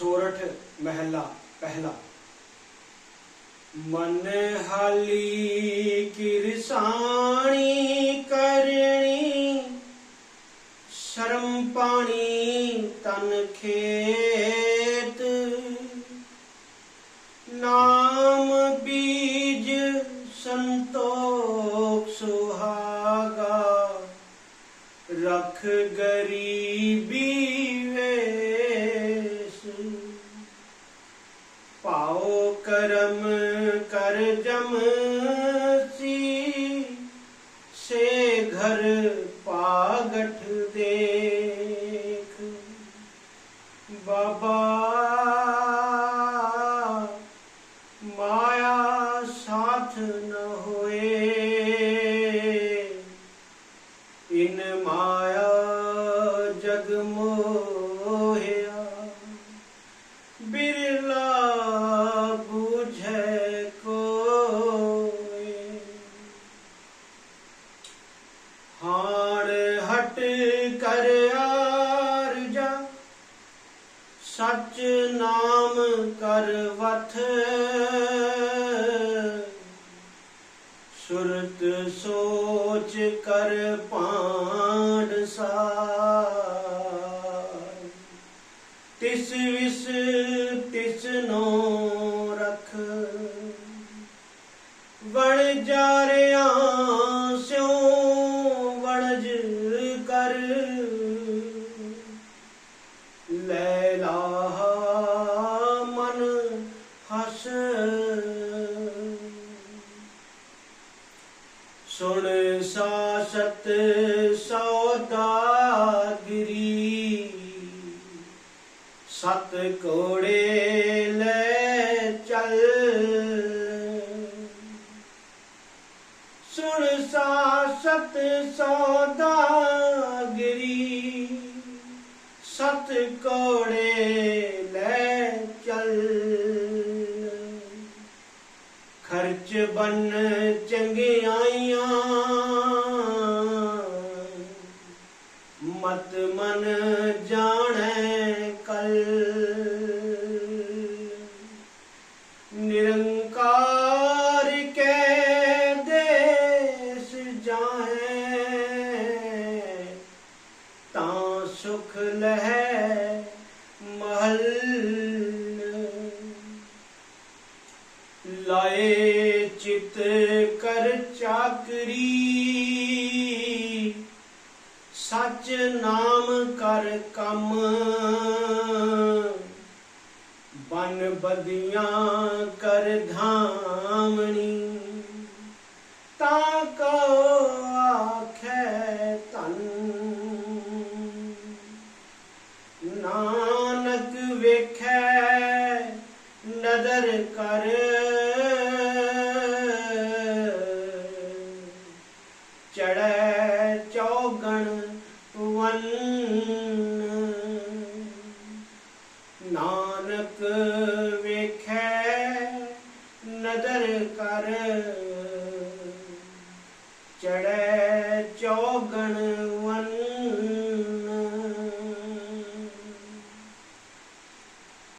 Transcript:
ਸੋਰਠ ਮਹਿਲਾ ਪਹਿਲਾ। ਮਨ ਹਾਲੀ ਕਿਰਸਾਣੀ ਕਰਣੀ, ਸ਼ਰਮ ਪਾਣੀ ਤਨ ਖੇਤ। ਨਾਮ ਬੀਜ ਸੰਤੋਖ ਸੁਹਾਗਾ, ਰਖ ਗਰੀਬੀ ਵੇਸ ਪਾਓ ਕਰਮ ਕਰ ਜਮ ਸੀ ਸੇ ਘਰ ਪਾਗਠ ਦੇਖ। ਬਾਬਾ ਮਾਇਆ ਸਾਥ ਨਾ ਕਰ ਆਰਜਾ ਸਚ ਨਾਮ ਕਰ ਵਥ। ਸੁਰਤ ਸੋਚ ਕਰ ਪਾਣ ਸਾਰ। ਤਿਸ ਵਿਸ ਸੁਣ ਸਾਸਤ ਸੌਦਾਗਰੀ ਸਤ ਕੋੜੇ ਲੈ ਚੱਲ। ਸੁਣ ਸਾਸਤ ਸੌਦਾਗਰੀ ਸਤ ਕੋੜੇ ਲੈ ਚੱਲ। ਖਰਚ ਬਨ ਚੰਗਿਆਈਆਂ ਨਿਰੰਕਾਰ ਕੈ ਦੇਸ ਜਾਹੈ ਤਾਂ ਸੁਖ ਲਹੈ ਮਹਲ ਲਾਏ ਚਿਤ ਕਰ ਚਾਕਰੀ ਸੱਚ ਨਾਮ ਕਰ ਕੰਮ ਬਨ ਬਦੀਆਂ ਕਰ ਧਾਮਣੀ। ਤਾਂ ਕੋ ਆਖੈ ਤਨ ਨਾਨਕ ਵੇਖੈ ਨਦਰ ਕਰ। ਚੜੈ ਚੌਗਣ ਵਨ ਨਾਨਕ ਵੇਖੈ ਨਦਰ ਕਰ। ਚੜੈ ਚੌਗਣ